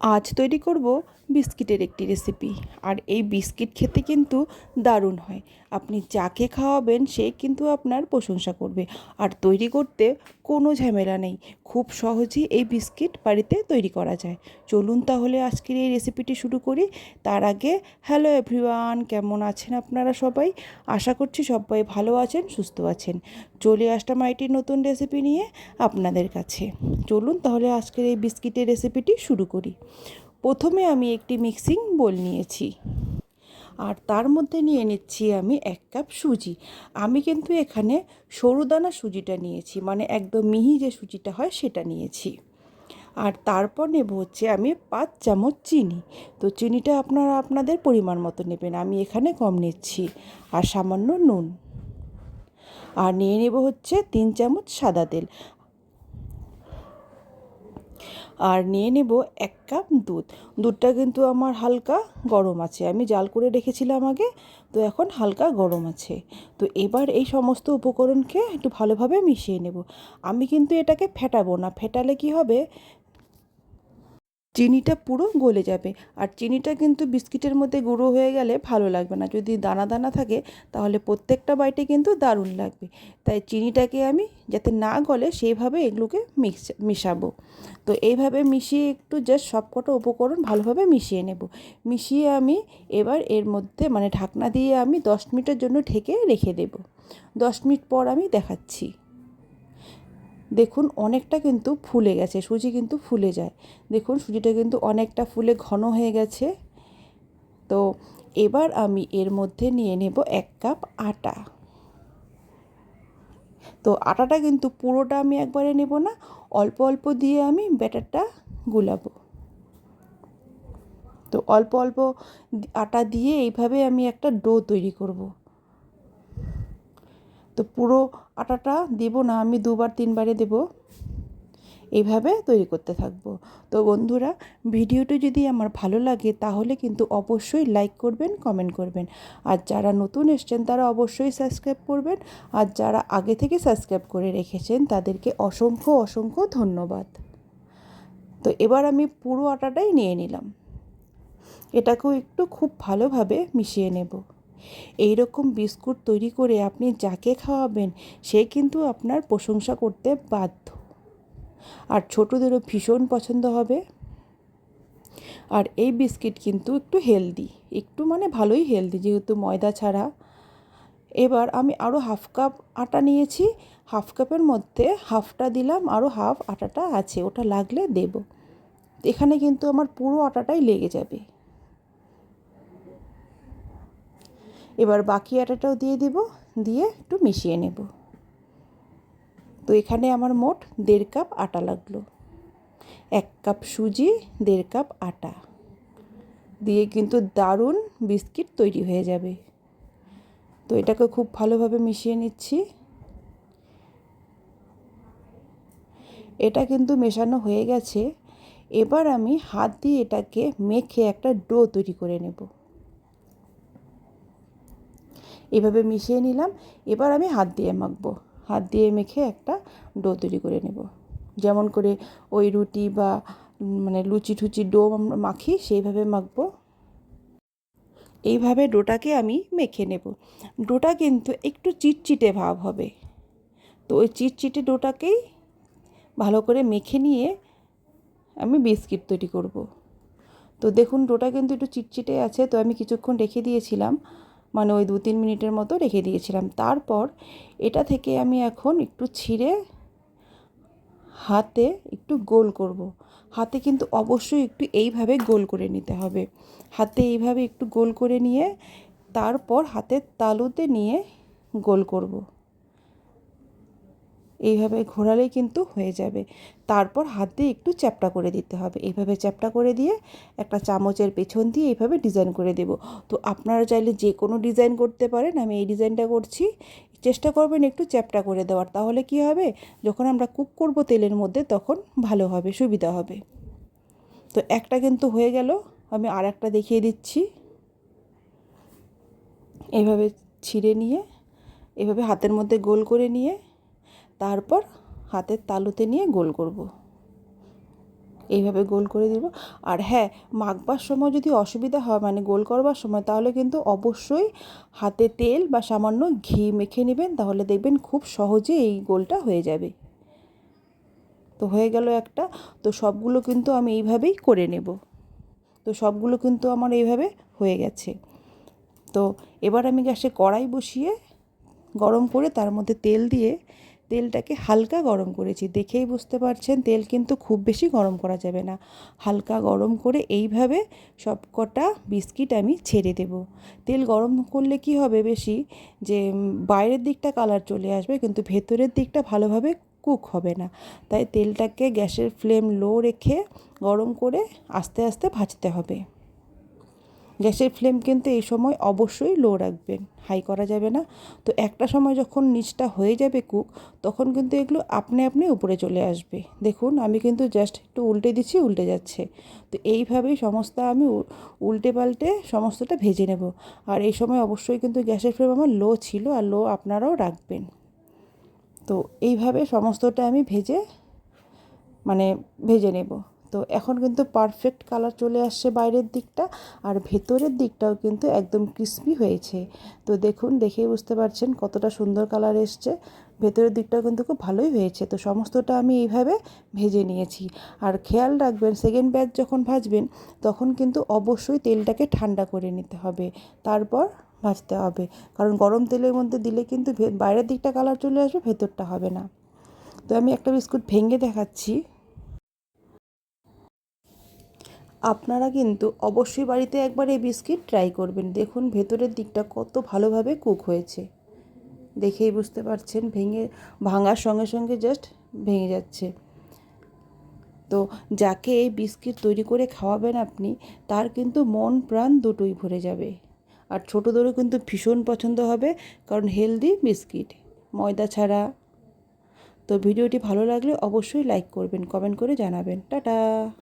আজ তৈরি করব বিস্কিটের একটি রেসিপি আর এই বিস্কিট খেতে কিন্তু দারুণ হয়। আপনি যাকে খাওয়াবেন, সে কিন্তু আপনার প্রশংসা করবে। আর তৈরি করতে কোনো ঝামেলা নেই। খুব সহজেই এই বিস্কিট বাড়িতে তৈরি করা যায়। চলুন তাহলে আজকের এই রেসিপিটি শুরু করি। তার আগে হ্যালো এভরিওয়ান কেমন আছেন আপনারা সবাই? আশা করছি সবাই ভালো আছেন, সুস্থ আছেন। চলে আসলাম আইটি নতুন রেসিপি নিয়ে আপনাদের কাছে। চলুন তাহলে আজকের এই বিস্কিটের রেসিপিটি শুরু করি। প্রথমে আমি একটি মিক্সিং বোল নিয়েছি। আর তার মধ্যে নিয়ে নিচ্ছি আমি এক কাপ সুজি। আমি কিন্তু এখানে সরুদানা সুজিটা নিয়েছি মানে একদম মিহি যে সুজিটা হয় সেটা নিয়েছি। আর তারপর নেব হচ্ছে আমি পাঁচ চামচ চিনি। তো চিনিটা আপনারা আপনাদের পরিমাণ মতো নেবেন, আমি এখানে কম নিচ্ছি। আর সামান্য নুন। আর নিয়ে নেব হচ্ছে তিন চামচ সাদা তেল। আর নিয়ে নেব এক কাপ দুধ। দুধটা কিন্তু আমার হালকা গরম আছে। আমি জাল করে রেখেছিলাম আগে, তো এখন হালকা গরম আছে। তো এবার এই সমস্ত উপকরণকে একটু ভালোভাবে মিশিয়ে নেব। আমি কিন্তু এটাকে ফেটাবো না। ফেটালে কি হবে? চিনিটা পুরো গলে যাবে। আর চিনিটা কিন্তু বিস্কিটের মধ্যে গুঁড়ো হয়ে গেলে ভালো লাগবে না। যদি দানা দানা থাকে, তাহলে প্রত্যেকটা বাইটে কিন্তু দারুণ লাগবে। তাই চিনিটাকে আমি যাতে না গলে, সেইভাবে এগুলোকে মিক্স, মিশাবো। তো এইভাবে মিশিয়ে একটু জাস্ট সবকটা উপকরণ ভালোভাবে মিশিয়ে নেব। মিশিয়ে আমি এবার এর মধ্যে মানে ঢাকনা দিয়ে আমি দশ মিনিটের জন্য ঢেকে রেখে দেব। দশ মিনিট পর আমি দেখাচ্ছি। দেখুন, অনেকটা কিন্তু ফুলে গেছে, সুজি কিন্তু ফুলে যায়। দেখুন, সুজিটা কিন্তু অনেকটা ফুলে ঘন হয়ে গেছে। তো এবার আমি এর মধ্যে নিয়ে নেব এক কাপ আটা। তো আটাটা কিন্তু পুরোটা আমি একবারে নেব না, অল্প অল্প দিয়ে আমি ব্যাটারটা গুলাবো। তো অল্প অল্প আটা দিয়ে এইভাবে আমি একটা ডো তৈরি করব। তো পুরো আটাটা দেব না, আমি দুবার তিনবারে দেব। এইভাবে তৈরি করতে থাকব। তো বন্ধুরা, ভিডিওটি যদি আমার ভালো লাগে, তাহলে কিন্তু অবশ্যই লাইক করবেন, কমেন্ট করবেন। আর যারা নতুন এসছেন, তারা অবশ্যই সাবস্ক্রাইব করবেন। আর যারা আগে থেকে সাবস্ক্রাইব করে রেখেছেন, তাদেরকে অসংখ্য অসংখ্য ধন্যবাদ। তো এবার আমি পুরো আটাটাই নিয়ে নিলাম। এটাকেও একটু খুব ভালোভাবে মিশিয়ে নেব। এই রকম বিস্কুট তৈরি করে আপনি যাকে খাওয়াবেন, সে কিন্তু আপনার প্রশংসা করতে বাধ্য। আর ছোটোদেরও ভীষণ পছন্দ হবে। আর এই বিস্কিট কিন্তু একটু হেলদি, একটু মানে ভালোই হেলদি যেহেতু ময়দা ছাড়া। এবার আমি আরও হাফ কাপ আটা নিয়েছি, হাফ কাপের মধ্যে হাফটা দিলাম আরও হাফ আটাটা আছে, ওটা লাগলে দেব। এখানে কিন্তু আমার পুরো আটাটাই লেগে যাবে। এবার বাকি আটাটাও দিয়ে দিব, দিয়ে একটু মিশিয়ে নেব। তো এখানে আমার মোট দেড় কাপ আটা লাগল। এক কাপ সুজি, দেড় কাপ আটা। দিয়ে কিন্তু দারুণ বিস্কিট তৈরি হয়ে যাবে। তো এটাকে খুব ভালোভাবে মিশিয়ে নিচ্ছি। এটা কিন্তু মেশানো হয়ে গেছে। এবার আমি হাত দিয়ে এটাকে মেখে একটা ডো তৈরি করে নেব। এভাবে মিশিয়ে নিলাম। এবার আমি হাত দিয়ে মাখবো। হাত দিয়ে মেখে একটা ডো তৈরি করে নেব। যেমন করে ওই রুটি বা মানে লুচি ঠুচি ডো আমরা মাখি সেইভাবে মাখবো। এইভাবে ডোটাকে আমি মেখে নেব। ডোটা কিন্তু একটু চিটচিটে ভাব হবে। তো ওই চিটচিটে ডোটাকেই ভালো করে মেখে নিয়ে আমি বিস্কিট তৈরি করব। তো দেখুন, ডোটা কিন্তু একটু চিটচিটে আছে। তো আমি কিছুক্ষণ রেখে দিয়েছিলাম। মানে ওই দু তিন মিনিটের মতো রেখে দিয়েছিলাম তারপর এটা থেকে আমি এখন একটু ছিঁড়ে হাতে একটু গোল করব। হাতে কিন্তু অবশ্যই একটু এইভাবে গোল করে নিতে হবে হাতে এইভাবে একটু গোল করে নিয়ে তারপর হাতের তালুতে নিয়ে গোল করব। এইভাবে ঘোরালেই কিন্তু হয়ে যাবে। তারপর হাত দিয়ে একটু চ্যাপটা করে দিতে হবে। এইভাবে চ্যাপটা করে দিয়ে একটা চামচের পেছন দিয়ে এইভাবে ডিজাইন করে দেব। তো আপনারা চাইলে যে কোনো ডিজাইন করতে পারেন, আমি এই ডিজাইনটা করছি। চেষ্টা করবেন একটু চ্যাপটা করে দেওয়ার। তাহলে কি হবে? যখন আমরা কুক করব তেলের মধ্যে, তখন ভালো হবে, সুবিধা হবে। তো একটা কিন্তু হয়ে গেল। আমি আর একটা দেখিয়ে দিচ্ছি। এইভাবে ছিঁড়ে নিয়ে এভাবে হাতের মধ্যে গোল করে নিয়ে তারপর হাতের তালুতে নিয়ে গোল করব। এইভাবে গোল করে দিব। আর হ্যাঁ মাখবার সময় যদি অসুবিধা হয় মানে গোল করবার সময়, তাহলে কিন্তু অবশ্যই হাতে তেল বা সামান্য ঘি মেখে নেবেন। তাহলে দেখবেন খুব সহজে এই গোলটা হয়ে যাবে। তো হয়ে গেল একটা। তো সবগুলো কিন্তু আমি এইভাবেই করে নেব। তো সবগুলো কিন্তু আমার এইভাবে হয়ে গেছে। তো এবার আমি গ্যাসে কড়াই বসিয়ে গরম করে তার মধ্যে তেল দিয়ে তেলটাকে হালকা গরম করেছি। দেখেই বুঝতে পারছেন, তেল কিন্তু খুব বেশি গরম করা যাবে না। হালকা গরম করে এইভাবে সব কটা বিস্কিট আমি ছেড়ে দেব। তেল গরম করলে কি হবে বেশি? যে বাইরের দিকটা কালার চলে আসবে, কিন্তু ভেতরের দিকটা ভালোভাবে কুক হবে না। তাই তেলটাকে গ্যাসের ফ্লেম লো রেখে গরম করে আস্তে আস্তে ভাজতে হবে। গ্যাসের ফ্লেম কিন্তু এই সময় অবশ্যই লো রাখবেন, হাই করা যাবে না। তো একটা সময় যখন নিচটা হয়ে যাবে কুক, তখন কিন্তু এগুলো আপনি আপনি উপরে চলে আসবে। দেখুন, আমি কিন্তু জাস্ট একটু উল্টে দিচ্ছি, উল্টে যাচ্ছে। তো এইভাবেই সমস্ত আমি উল্টে পাল্টে সমস্তটা ভেজে নেব। আর এই সময় অবশ্যই কিন্তু গ্যাসের ফ্লেম আমার লো ছিল, আর লো আপনারাও রাখবেন। তো এইভাবে সমস্তটা আমি ভেজে মানে ভেজে নেব। তো এখন কিন্তু পারফেক্ট কালার চলে আসছে বাইরের দিকটা আর ভেতরের দিকটাও কিন্তু একদম ক্রিস্পি হয়েছে। তো দেখুন, দেখেই বুঝতে পারছেন কতটা সুন্দর কালার এসছে। ভেতরের দিকটাও কিন্তু খুব ভালোই হয়েছে। তো সমস্তটা আমি এইভাবে ভেজে নিয়েছি। আর খেয়াল রাখবেন সেকেন্ড ব্যাচ যখন ভাজবেন, তখন কিন্তু অবশ্যই তেলটাকে ঠান্ডা করে নিতে হবে। তারপর ভাজতে হবে। কারণ গরম তেলের মধ্যে দিলে কিন্তু বাইরের দিকটা কালার চলে আসবে, ভেতরটা হবে না। তো আমি একটা বিস্কুট ভেঙে দেখাচ্ছি। আপনারা কিন্তু অবশ্যই বাড়িতে একবার এই বিস্কিট ট্রাই করবেন। দেখুন, ভেতরের দিকটা কত ভালোভাবে কুক হয়েছে। দেখেই বুঝতে পারছেন, ভেঙে, ভাঙার সঙ্গে সঙ্গে জাস্ট ভেঙে যাচ্ছে। তো যাকে এই বিস্কিট তৈরি করে খাওয়াবেন আপনি, তার কিন্তু মন প্রাণ দুটোই ভরে যাবে। আর ছোটোদেরও কিন্তু ভীষণ পছন্দ হবে, কারণ হেলদি বিস্কিট, ময়দা ছাড়া। তো ভিডিওটি ভালো লাগলে অবশ্যই লাইক করবেন কমেন্ট করে জানাবেন। টাটা!